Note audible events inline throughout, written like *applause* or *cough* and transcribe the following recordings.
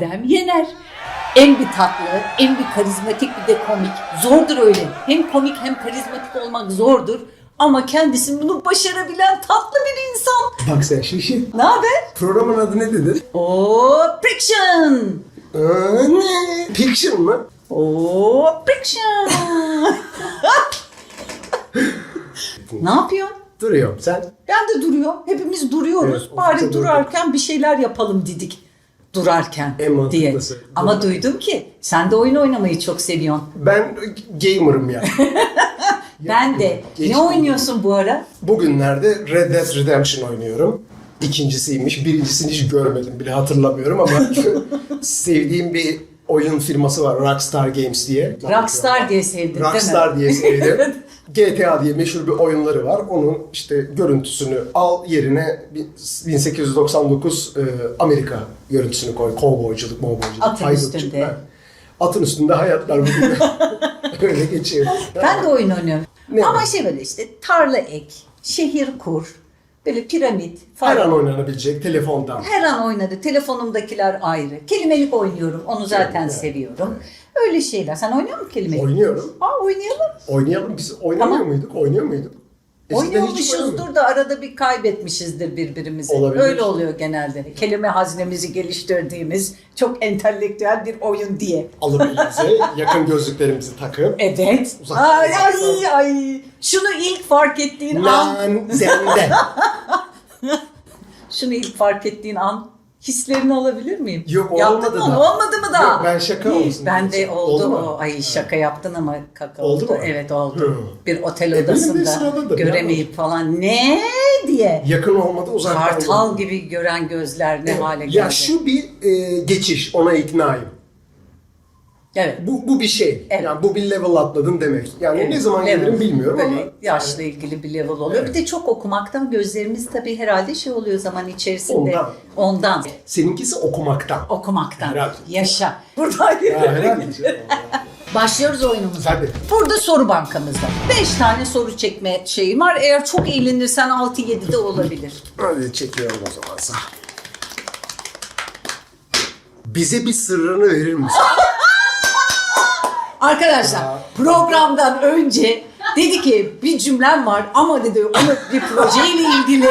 Hem yener. En bir tatlı, en bir karizmatik bir de komik. Zordur öyle. Hem komik hem karizmatik olmak zordur. Ama kendisi bunu başarabilen tatlı bir insan. Bak sen şişi. Ne haber? Programın adı ne dedin? Oo, friction. Aa, ne? Fiction mı? Oo, friction. *laughs* ne yapıyorsun? Duruyorum sen. Ben de duruyorum. Hepimiz duruyoruz. Evet, Bari ofiste durarken bir şeyler yapalım dedik. Durarken En mantıklısı. diye. Ama duydum ki sen de oyun oynamayı çok seviyorsun. Ben gamer'ım ya. *laughs* Ben de. Geç- Ne oynuyorsun bu ara? Bugünlerde Red Dead Redemption oynuyorum. İkincisiymiş. Birincisini hiç görmedim bile hatırlamıyorum ama *laughs* sevdiğim bir oyun firması var Rockstar Games diye. Rockstar diye sevdin değil mi? Rockstar diye sevdim. *laughs* GTA diye meşhur bir oyunları var. Onun işte görüntüsünü al yerine 1899 e, Amerika görüntüsünü koy. Kovboyculuk, movboyculuk. Atın ayrılıkçı. üstünde. Ha. Atın üstünde hayatlar bugün. *laughs* Öyle geçiyor. Ben de oyun oynuyorum. Ne Ama var? şey böyle işte tarla ek, şehir kur, böyle piramit falan. Her an oynanabilecek telefondan. Her an oynadı. Telefonumdakiler ayrı. Kelimelik oynuyorum. Onu zaten Evet. seviyorum. Öyle şeyler. Sen oynuyor musun kelimelik? Oynuyorum. Aa oynayalım. Oynayalım. Biz oynamıyor Tamam. muyduk? Oynuyor muyduk? Oynamıyorduk. Oynuyormuşuzdur da arada bir kaybetmişizdir birbirimizi. Olabilir. Öyle oluyor genelde. Kelime haznemizi geliştirdiğimiz çok entelektüel bir oyun diye. Alıp elimize yakın gözlüklerimizi takıp Evet. Uzak- ay ay uzaktan. ay. Şunu ilk fark ettiğin an, Lan sende. *laughs* şunu ilk fark ettiğin an hislerini alabilir miyim? Yok, Yaptın olmadı mı onu? da. Olmadı mı da? Yok, ben şaka olsun Ben de oldu, Oldu o. mu? Ay şaka yaptın ama kaka Oldu oldu. mu? Evet oldu. Hı. Bir otel E, odasında göremeyip falan ne diye. Yakın olmadı uzaktan. Kartal olmadı. gibi gören gözler ne Evet. hale geldi. Ya şu bir e, geçiş ona iknayım. Evet. Bu, bu bir şey. Evet. Yani bu bir level atladın demek. Yani Evet, ne zaman level. gelirim bilmiyorum Böyle ama. yaşla ilgili bir level oluyor. Evet. Bir de çok okumaktan gözlerimiz tabii herhalde şey oluyor zaman içerisinde. Ondan. Ondan. Seninkisi okumaktan. Okumaktan. Herhalde. Yaşa. *laughs* Burada Ya, herhalde. *laughs* Başlıyoruz oyunumuza. Hadi. Burada soru bankamızda. 5 tane soru çekme şeyim var. Eğer çok eğlenirsen 6-7 de olabilir. Hadi çekiyorum o zaman sağ. Bize bir sırrını verir misin? *laughs* Arkadaşlar programdan önce dedi ki bir cümlem var ama dedi onu bir projeyle ilgili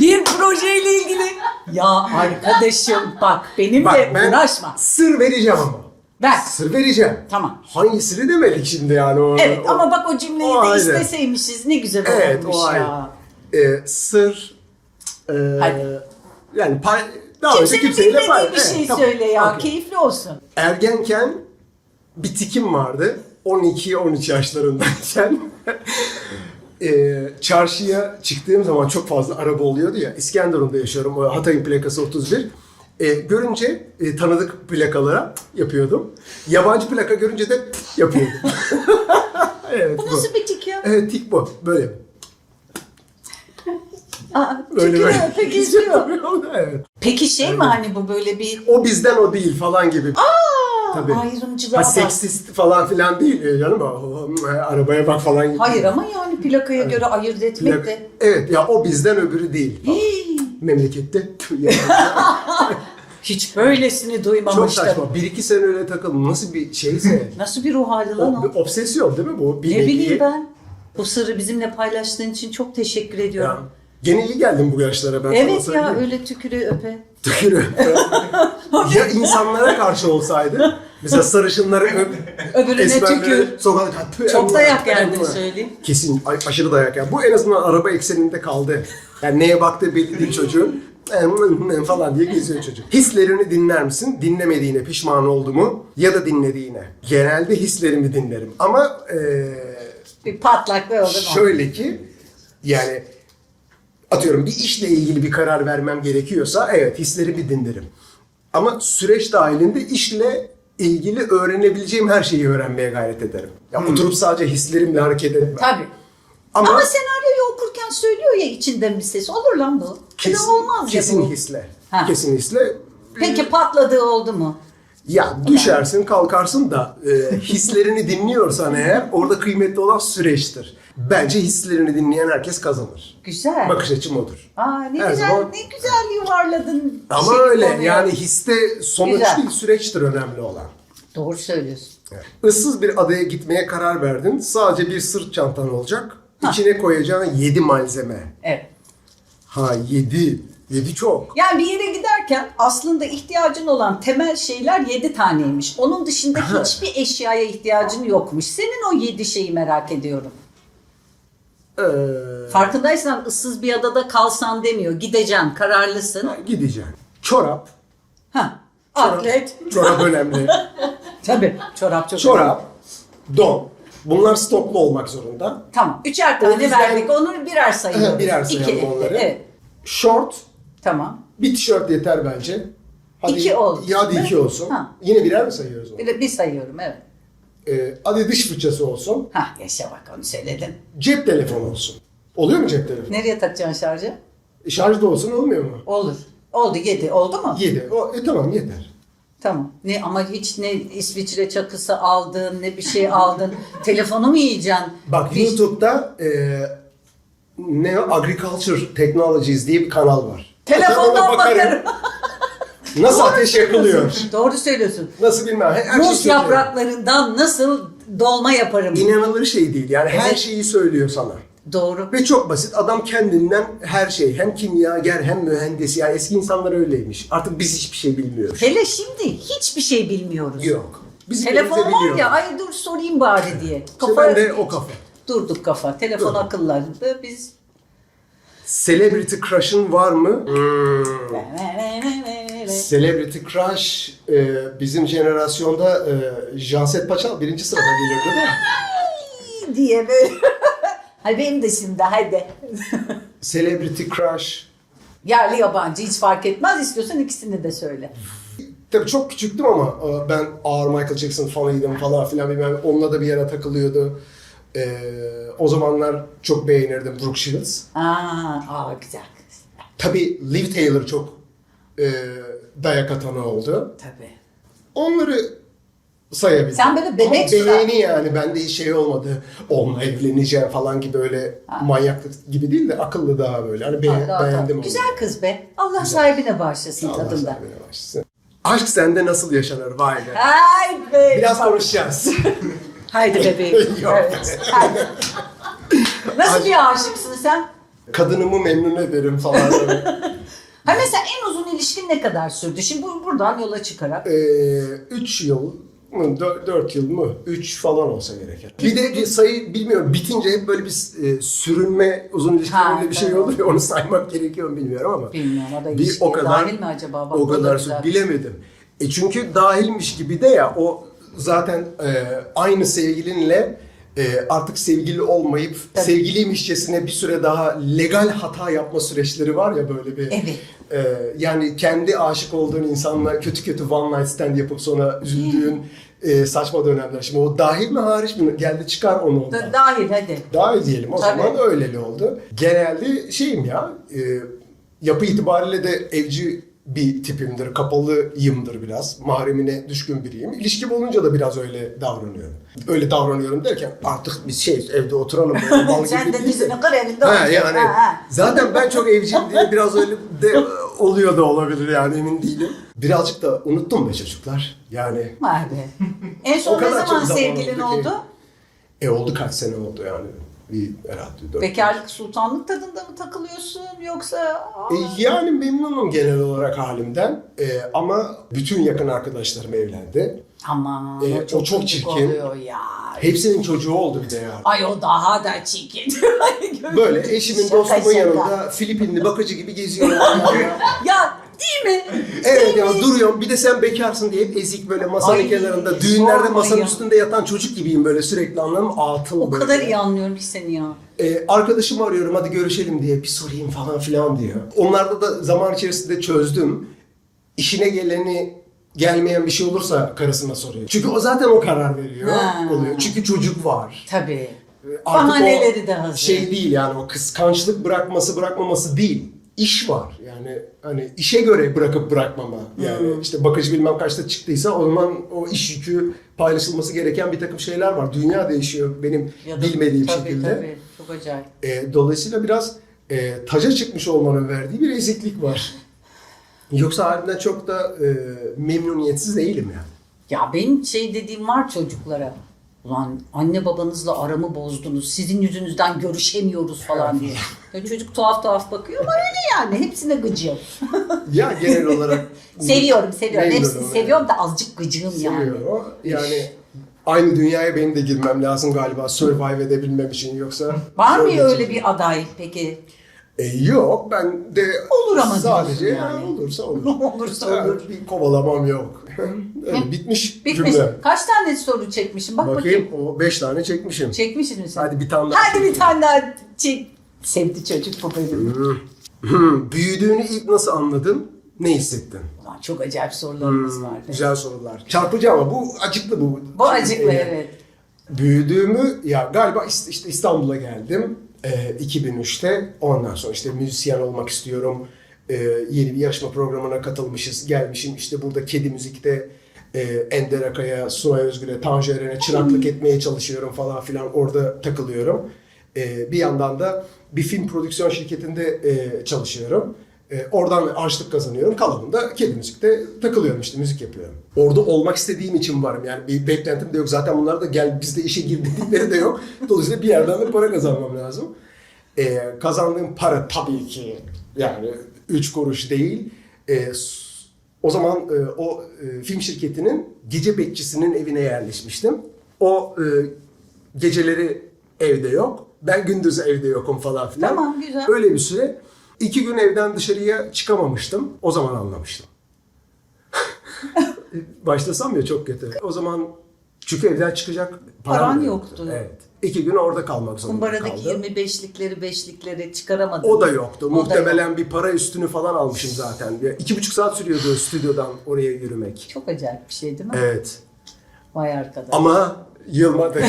bir projeyle ilgili. Ya arkadaşım bak benimle Bak ben uğraşma. sır vereceğim ama. Ver. Sır vereceğim. Tamam. Hangisini demedik şimdi yani o. Evet o- ama bak o cümleyi o de ayrı. isteseymişiz ne güzel Evet olurmuş o ya. Ee, sır. E, Hadi. yani pay, daha önce Kimsenin kimseyle bilmediği pay. bir şey Evet, tamam. söyle ya. Okey. Keyifli olsun. Ergenken bir tikim vardı. 12-13 yaşlarındayken. Eee *laughs* çarşıya çıktığım zaman çok fazla araba oluyordu ya. İskenderun'da yaşıyorum. Hatay'ın plakası 31. Eee, görünce e, tanıdık plakalara yapıyordum. Yabancı plaka görünce de yapıyordum. *laughs* evet Bu nasıl bir tik ya? Evet tik bu. Böyle. Aa, Böyle böyle. peki *laughs* evet. Peki şey mi hani bu böyle bir O bizden o değil falan gibi. Tabii. ayrımcılığa Ha, bak. seksist falan filan değil canım. Arabaya bak falan. Hayır ama yani plakaya göre ayırt etmek Plak- de. Evet ya o bizden öbürü değil. Hii, Memlekette *laughs* tüh ya. Hiç böylesini çok duymamıştım. saçma. Bir iki sene öyle takıldım. Nasıl bir şeyse. *laughs* Nasıl bir ruh hali lan o, o? bir obsesyon değil mi bu? Bir Ne nevi- bileyim ben. Bu sırrı bizimle paylaştığın için çok teşekkür Ya, ediyorum. gene iyi geldim bu yaşlara ben sana evet ya söyleyeyim. öyle tükürüğü öpe. Tükürü. *laughs* ya insanlara karşı olsaydı. Mesela sarışınları öp. *laughs* Öbürüne tükür. Sokakta Çok dayak Allah. söyleyeyim. Kesin a- aşırı dayak yer. Bu en azından araba ekseninde kaldı. Yani neye baktığı belli değil çocuğun. *laughs* falan diye geziyor çocuk. Hislerini dinler misin? Dinlemediğine pişman oldu mu? Ya da dinlediğine. Genelde hislerimi dinlerim. Ama eee Bir patlak ve oldu mu? şöyle ki yani atıyorum bir işle ilgili bir karar vermem gerekiyorsa evet hislerimi dinlerim. Ama süreç dahilinde işle ilgili öğrenebileceğim her şeyi öğrenmeye gayret ederim. Ya oturup sadece hislerimle hareket etmem. Tabii. Ama, Ama, senaryoyu okurken söylüyor ya içinden bir ses. Olur lan bu. kesin, Kesin, olmaz kesin ya bu. hisle. Ha. Kesin hisle. Peki patladığı oldu mu? Ya düşersin kalkarsın da e, hislerini dinliyorsan eğer orada kıymetli olan süreçtir. Bence hislerini dinleyen herkes kazanır. Güzel. Bakış açım odur. Aa ne Her güzel, zaman- ne güzel yuvarladın. Ama şey öyle konuyu. yani histe sonuç Güzel. değil süreçtir önemli olan. Doğru söylüyorsun. Issız bir adaya gitmeye karar verdin. Sadece bir sırt çantan olacak. İçine koyacağın 7 malzeme. Evet. Ha 7. 7 çok. Yani bir yere giderken aslında ihtiyacın olan temel şeyler 7 taneymiş. Onun dışında hiçbir eşyaya ihtiyacın yokmuş. Senin o 7 şeyi merak ediyorum. Ee, Farkındaysan ıssız bir adada kalsan demiyor. Gideceksin, kararlısın. gideceğim. Çorap. Ha. Çorap, Atlet. çorap önemli. *laughs* Tabii. Çorap çok. Çorap, don. Bunlar stoklu olmak zorunda. Tamam. Üçer O tane yüzden- verdik. Onu birer sayıyoruz. *laughs* Birer sayalım İki. onları. Evet. Short, Tamam. bir tişört yeter bence. İki olsun. Ya hadi iki olsun. Ha. Yine birer mi sayıyoruz onu? Bir bir sayıyorum evet. Ee, hadi dış fırçası olsun. Ha yaşa bak onu söyledin. Cep telefonu olsun. Oluyor mu cep telefonu? Nereye takacaksın şarjı? E, şarjda olsun olmuyor mu? Olur. Oldu yedi. Oldu mu? 7. O, e, tamam yeter. Tamam. Ne ama hiç ne İsviçre çakısı aldın ne bir şey aldın. *laughs* Telefonu mu yiyeceksin? Bak Bir- YouTube'da e, ne? Agriculture Technologies diye bir kanal var. Telefondan Ona bakarım. *laughs* Nasıl ateş yakılıyor? Doğru söylüyorsun. Nasıl bilmem. Her, Muz söylüyor. yapraklarından nasıl dolma yaparım? İnanılır şey değil. Yani her Evet. şeyi söylüyor sana. Doğru. Ve çok basit. Adam kendinden her şey. Hem kimyager hem mühendis. Yani eski insanlar öyleymiş. Artık biz hiçbir şey bilmiyoruz. Hele şimdi hiçbir şey bilmiyoruz. Yok. Bizim Telefon var ya biliyoruz. ay dur sorayım bari diye. İşte ben de o kafa. Durduk kafa. Telefon Dur. akıllarında biz Celebrity crush'ın var mı? Hmm. Celebrity Crush e, bizim jenerasyonda e, Janset Paçal birinci sırada gelirdi de. diye böyle. *laughs* Hadi benim de şimdi hadi. *laughs* Celebrity Crush. Yerli yabancı hiç fark etmez. İstiyorsan ikisini de söyle. Tabii çok küçüktüm ama e, ben ağır Michael Jackson fanıydım falan filan bilmem. Onunla da bir yere takılıyordu. E, o zamanlar çok beğenirdim Brooke Shields. Aa, aa güzel. Tabii Liv Taylor çok e, dayak atanı oldu. Tabii. Onları sayabilirim. Sen böyle bebek Ama surat- beğeni yani bende şey olmadı. Onunla evleneceğim falan gibi öyle manyaklık gibi değil de akıllı daha böyle. Hani be- Aa, daha beğendim onu. Güzel kız be. Allah sahibine bağışlasın Allah tadında. sahibine başlasın. Aşk sende nasıl yaşanır vay be. Haydi be. Biraz konuşacağız. *laughs* Haydi bebeğim. *laughs* Yok. evet. Haydi. Nasıl bir aşıksın sen? Kadınımı memnun ederim falan. *laughs* Ha mesela en uzun ilişkin ne kadar sürdü? Şimdi bu- buradan yola çıkarak. Ee, üç yıl mı, dört, dört yıl mı? Üç falan olsa gerek. Bir de bir sayı bilmiyorum bitince hep böyle bir e, sürünme uzun ilişki Ha, öyle bir şey tabii. olur ya onu saymak gerekiyor mu bilmiyorum ama. Bilmiyorum o da Bir ilişkiye o kadar dahil mi acaba? Bak, o da kadar güzel. bilemedim. E çünkü dahilmiş gibi de ya o zaten e, aynı sevgilinle e, artık sevgili olmayıp Tabii. sevgiliymişçesine bir süre daha legal hata yapma süreçleri var ya böyle bir. Evet. e, yani kendi aşık olduğun insanla kötü kötü one night stand yapıp sonra üzüldüğün e, saçma dönemler. Şimdi o dahil mi hariç mi? Geldi çıkar onu ondan. Da- dahil hadi. Dahil diyelim. O Tabii. zaman öyleli oldu. Genelde şeyim ya, e, yapı itibariyle de evci bir tipimdir. Kapalıyımdır biraz. Mahremine düşkün biriyim. İlişkim olunca da biraz öyle davranıyorum. Öyle davranıyorum derken artık biz şey evde oturalım. mal *laughs* gibi Sen de değil de- dizini kır evinde Ha otur. yani Ha, ha. zaten ben çok evciyim diye biraz öyle de oluyor da olabilir yani emin değilim. Birazcık da unuttum be çocuklar. Yani Vay be. En O son ne kadar zaman çok zaman sevgilin ki. oldu? e oldu kaç sene oldu yani. Bir herhalde dört Bekarlık sultanlık tadında mı takılıyorsun yoksa? Aa, E, yani memnunum genel olarak halimden E, ama bütün yakın arkadaşlarım evlendi. Aman E, o çok, o çok çirkin. oluyor ya. Hepsinin çocuğu oldu bir de yani. Ay o daha da çirkin. *laughs* Böyle eşimin Şaka dostumun şaka. yanında Filipinli bakıcı gibi geziyor. *laughs* ya değil mi? evet ya duruyorum bir de sen bekarsın diye hep ezik böyle masanın Ay, kenarında. Düğünlerde masanın ya. üstünde yatan çocuk gibiyim böyle sürekli anlarım atıl O böyle. kadar iyi anlıyorum ki seni ya. E, arkadaşımı arıyorum hadi görüşelim diye bir sorayım falan filan diyor. Onlarda da zaman içerisinde çözdüm. İşine geleni gelmeyen bir şey olursa karısına soruyor. Çünkü o zaten o karar veriyor. Ha. Oluyor. Çünkü çocuk var. Tabii. Artık Bahaneleri o de hazır. Şey değil yani o kıskançlık bırakması bırakmaması değil. İş var. Yani hani işe göre bırakıp bırakmama. Yani işte bakıcı bilmem kaçta çıktıysa o zaman o iş yükü paylaşılması gereken bir takım şeyler var. Dünya değişiyor benim Ya da- bilmediğim tabii, şekilde. Tabii, çok acayip. E, dolayısıyla biraz e, taca çıkmış olmanın verdiği bir eziklik var. Yoksa harbiden çok da e, memnuniyetsiz değilim yani. Ya benim şey dediğim var çocuklara. Ulan anne babanızla aramı bozdunuz. Sizin yüzünüzden görüşemiyoruz falan diye. Ya çocuk tuhaf tuhaf bakıyor ama öyle yani. Hepsine gıcığım. Ya genel olarak *laughs* seviyorum seviyorum. Memnunum Hepsini yani. seviyorum da azıcık gıcığım yani. Seviyorum ama yani aynı dünyaya benim de girmem lazım galiba survive edebilmem için yoksa. Var mı öyle bir aday peki? E, yok ben de Olur ama sadece diyorsun yani. olursa olur. *laughs* Olursa olur. Bir kovalamam yok. Öyle bitmiş, Bitmiş. cümle. Kaç tane soru çekmişim? Bak bakayım. Bakayım o beş tane çekmişim. Çekmişsin mi sen? Hadi bir tane daha Hadi bir tane daha çek. Sevdi çocuk bu bölümü. Hmm, büyüdüğünü ilk nasıl anladın? Ne hissettin? Ulan çok acayip sorularımız vardı. güzel sorular. Çarpıcı ama bu acıklı bu. Bu acıklı Ee, evet. Büyüdüğümü ya galiba işte İstanbul'a geldim e, 2003'te. Ondan sonra işte müzisyen olmak istiyorum. E, yeni bir yarışma programına katılmışız. Gelmişim işte burada kedi müzikte e, Ender Akay'a, Sunay Özgür'e, Tanju Eren'e çıraklık etmeye çalışıyorum falan filan. Orada takılıyorum. E, bir yandan da bir film prodüksiyon şirketinde e, çalışıyorum. E, oradan harçlık kazanıyorum. Kalanında kedi müzikte takılıyorum işte müzik yapıyorum. Orada olmak istediğim için varım. Yani bir beklentim de yok. Zaten bunlar da gel bizde işe gir dedikleri de yok. *laughs* Dolayısıyla bir yerden de para kazanmam lazım. E, kazandığım para tabii ki yani 3 kuruş değil. E, o zaman e, o e, film şirketinin gece bekçisinin evine yerleşmiştim. O e, geceleri evde yok. Ben gündüz evde yokum falan filan. Tamam, güzel. Öyle bir süre. İki gün evden dışarıya çıkamamıştım. O zaman anlamıştım. *laughs* Başlasam ya çok kötü. O zaman çünkü evden çıkacak param Paran yoktu. Evet. İki gün orada kalmak zorunda Kumbaradaki kaldım. 25'likleri, 5'likleri çıkaramadın. O da yoktu. O da Muhtemelen yok. bir para üstünü falan almışım zaten. İki buçuk saat sürüyordu stüdyodan oraya yürümek. Çok acayip bir şey değil mi? Evet. Vay arkadaş. Ama yılmadı.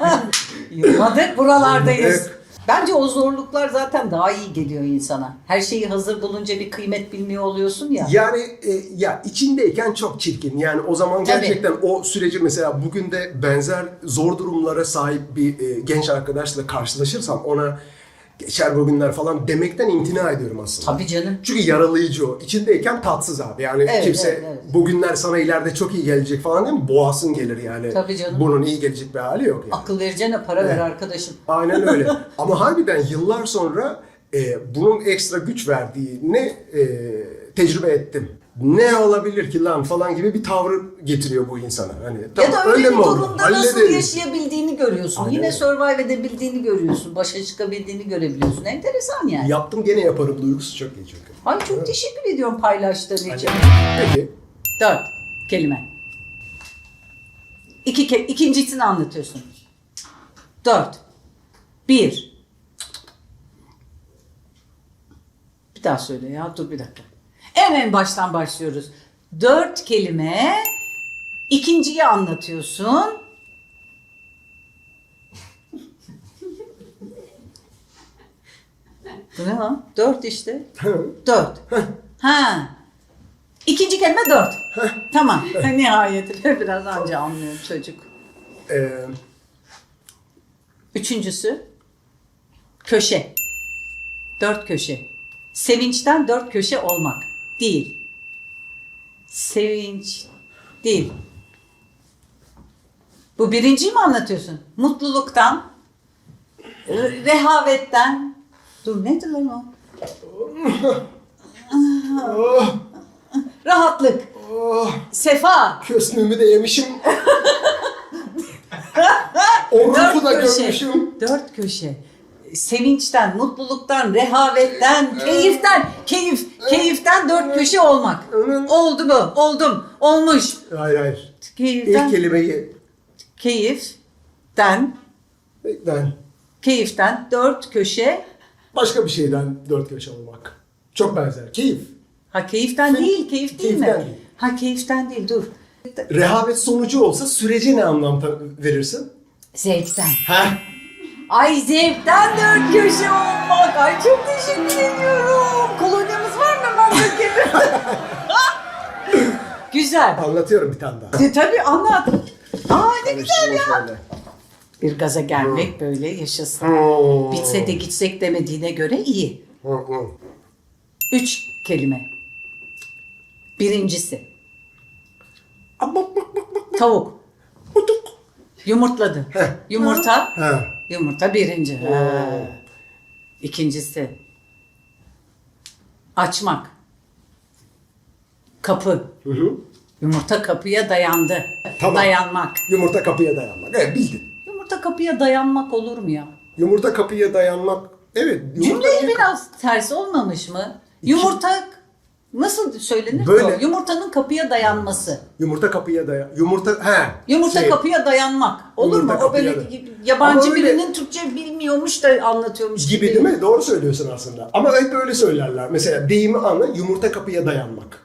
*laughs* Yılmadık buralardayız. Evet. Bence o zorluklar zaten daha iyi geliyor insana. Her şeyi hazır bulunca bir kıymet bilmiyor oluyorsun ya. yani e, ya içindeyken çok çirkin. Yani o zaman Tabii. gerçekten o süreci mesela bugün de benzer zor durumlara sahip bir e, genç arkadaşla karşılaşırsam ona geçer bugünler falan demekten imtina ediyorum aslında. Tabii canım. Çünkü yaralayıcı o. İçindeyken tatsız abi. Yani Evet, kimse evet, evet. bugünler sana ileride çok iyi gelecek falan değil mi? Boğasın gelir yani. Tabii canım. Bunun iyi gelecek bir hali yok yani. Akıl vereceğine para ver Evet. arkadaşım. Aynen öyle. *laughs* Ama harbiden yıllar sonra e, bunun ekstra güç verdiğini e, tecrübe ettim. Ne olabilir ki lan falan gibi bir tavrı getiriyor bu insana. Hani ya tamam, da öyle, bir mi oldu? durumda nasıl Hallederiz. yaşayabildiğini görüyorsun. Aynen Yine öyle. survive edebildiğini görüyorsun. Başa çıkabildiğini görebiliyorsun. Enteresan yani. Yaptım gene yaparım duygusu çok iyi çünkü. Ay çok teşekkür ediyorum paylaştığın için. Peki. Dört kelime. İki ke ikincisini anlatıyorsun. Dört. Bir. Bir daha söyle ya. Dur bir dakika. En en baştan başlıyoruz. Dört kelime. İkinciyi anlatıyorsun. Bu ne lan? Dört işte. Dört. Ha. İkinci kelime dört. tamam. Nihayet. *laughs* Biraz anca anlıyor çocuk. E, Üçüncüsü. Köşe. Dört köşe. Sevinçten dört köşe olmak. Değil. Sevinç. Değil. Bu birinciyi mi anlatıyorsun? Mutluluktan. re- Rehavetten. Dur nedir lan o? oh, Rahatlık. oh, Sefa. kösmümü de yemişim. *laughs* o ruhu da görmüşüm. Dört köşe. Sevinçten, mutluluktan, rehavetten, keyiften, keyif, keyiften dört köşe olmak. Oldu mu? Oldum. Olmuş. Hayır hayır. Keyiften, İlk kelimeyi keyiften, ben keyiften dört köşe. başka bir şeyden dört köşe olmak. Çok benzer. Keyif. Ha keyiften Fin- değil, keyif değil mi? keyiften değil. Ha keyiften değil, dur. Rehavet sonucu olsa sürece ne anlam ta- verirsin? Zevkten. Heh. Ay zevkten dört köşe olmak. Ay çok teşekkür ediyorum. Kolonyamız var mı memlekette? *laughs* Güzel. Anlatıyorum bir tane daha. E, tabii anlat. Aa ne güzel ya. Şöyle. Bir gaza gelmek böyle yaşasın. Hmm. Bitse de gitsek demediğine göre iyi. Hı hı. Üç kelime. Birincisi. Ama bak bak bak bak. Tavuk. Butuk. Yumurtladı. Heh. Yumurta. Ha. Yumurta birinci. Ha. İkincisi. Açmak. Kapı. Hı hı. Yumurta kapıya dayandı. Tamam. Dayanmak. Yumurta kapıya dayanmak. Evet bildin. Yumurta kapıya dayanmak olur mu ya? Yumurta kapıya dayanmak. Evet. Yumurta Cümleyi biraz ters olmamış mı? Yumurta nasıl söylenir Böyle. ki o? Yumurtanın kapıya dayanması. Yumurta kapıya dayan. Yumurta he. Yumurta şey, kapıya dayanmak. Olur mu? O böyle da- yabancı öyle- birinin Türkçe bilmiyormuş da anlatıyormuş gibi değil mi? Doğru söylüyorsun aslında. Ama hep böyle söylerler. Mesela deyimi anla yumurta kapıya dayanmak.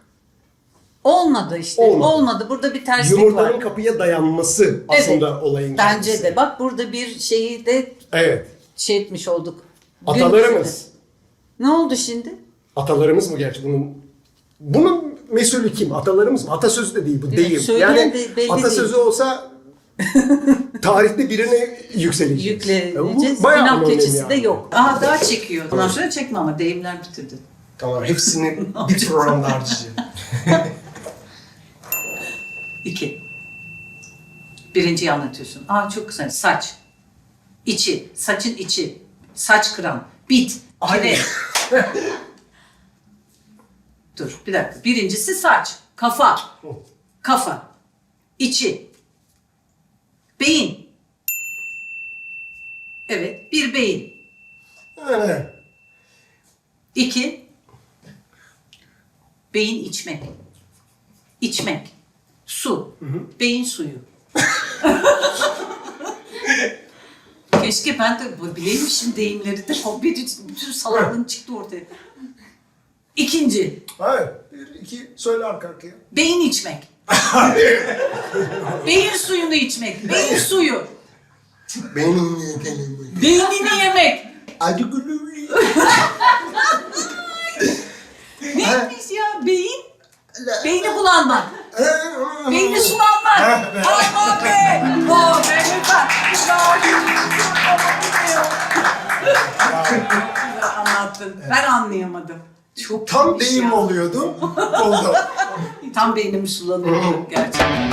Olmadı işte. Olmadı. Olmadı. Burada bir terslik Yumurtanın var. kapıya dayanması aslında olayın Bence kendisi. de. Bak burada bir şeyi de Evet. şey etmiş olduk. Atalarımız. Ne oldu şimdi? Atalarımız mı gerçi bunun? Bunun mesulü kim? Atalarımız mı? Atasözü de değil bu. Evet, Deyim. söyleyen Yani de belli atasözü olsa *laughs* tarihte birine bayağı Sınav önemli keçisi yani. de yok. Aha daha çekiyor. Ondan sonra çekme ama deyimler bitirdi. Tamam hepsini *laughs* bir programda harcayacağım. *laughs* İki. Birinciyi anlatıyorsun. Aa çok güzel. Saç. İçi. Saçın içi. Saç kıran. Bit. Kire. Dur bir dakika. Birincisi saç. Kafa. Kafa. İçi. Beyin. Evet. Bir beyin. İki. Beyin içmek. İçmek. Su. Beyin suyu. *laughs* Keşke ben de bileymişim deyimleri de bir bütün salaklığım çıktı ortaya. İkinci. Hayır. Bir, iki, söyle arka arkaya. Beyin içmek. beyin suyunu içmek. Beyin suyu. Benim yeteneğim. Beynini yemek. Acı gülüyor. Neymiş ya beyin? Beyni bulanmak. Beyni sulanmak. Aman be. Oh be lütfen. Anlattın. Ben anlayamadım. Çok Tam deyim ya. oluyordu. Oldu. *laughs* Tam beynim sulanıyor gerçekten.